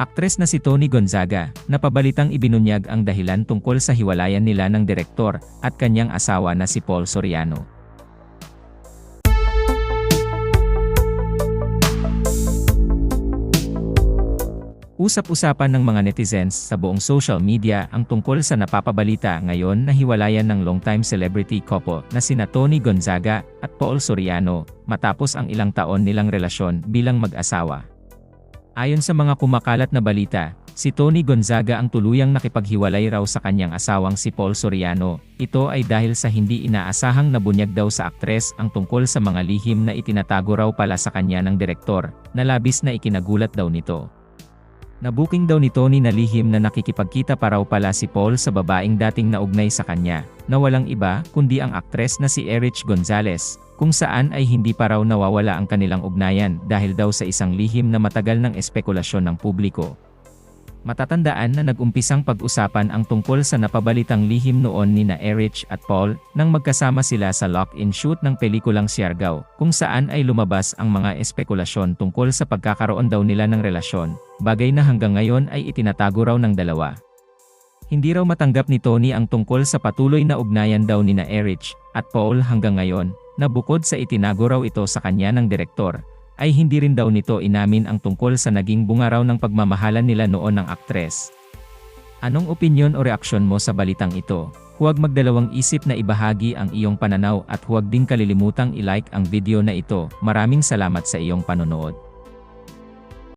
Aktres na si Tony Gonzaga, napabalitang ibinunyag ang dahilan tungkol sa hiwalayan nila ng direktor at kanyang asawa na si Paul Soriano. Usap-usapan ng mga netizens sa buong social media ang tungkol sa napapabalita ngayon na hiwalayan ng longtime celebrity couple na sina Tony Gonzaga at Paul Soriano matapos ang ilang taon nilang relasyon bilang mag-asawa. Ayon sa mga kumakalat na balita, si Tony Gonzaga ang tuluyang nakipaghiwalay raw sa kanyang asawang si Paul Soriano. Ito ay dahil sa hindi inaasahang nabunyag daw sa aktres ang tungkol sa mga lihim na itinatago raw pala sa kanya ng direktor, na labis na ikinagulat daw nito. Nabuking daw ni Tony na lihim na nakikipagkita pa raw pala si Paul sa babaeng dating naugnay sa kanya, na walang iba kundi ang aktres na si Erich Gonzalez, kung saan ay hindi pa raw nawawala ang kanilang ugnayan dahil daw sa isang lihim na matagal ng espekulasyon ng publiko. Matatandaan na nag-umpisang pag-usapan ang tungkol sa napabalitang lihim noon ni na Erich at Paul nang magkasama sila sa lock-in shoot ng pelikulang Siargao, kung saan ay lumabas ang mga espekulasyon tungkol sa pagkakaroon daw nila ng relasyon, bagay na hanggang ngayon ay itinatago raw ng dalawa. Hindi raw matanggap ni Tony ang tungkol sa patuloy na ugnayan daw ni na Erich at Paul hanggang ngayon, na bukod sa itinago raw ito sa kanya ng direktor, ay hindi rin daw nito inamin ang tungkol sa naging bunga raw ng pagmamahalan nila noon ng aktres. Anong opinyon o reaksyon mo sa balitang ito? Huwag magdalawang isip na ibahagi ang iyong pananaw at huwag din kalilimutang i-like ang video na ito. Maraming salamat sa iyong panonood.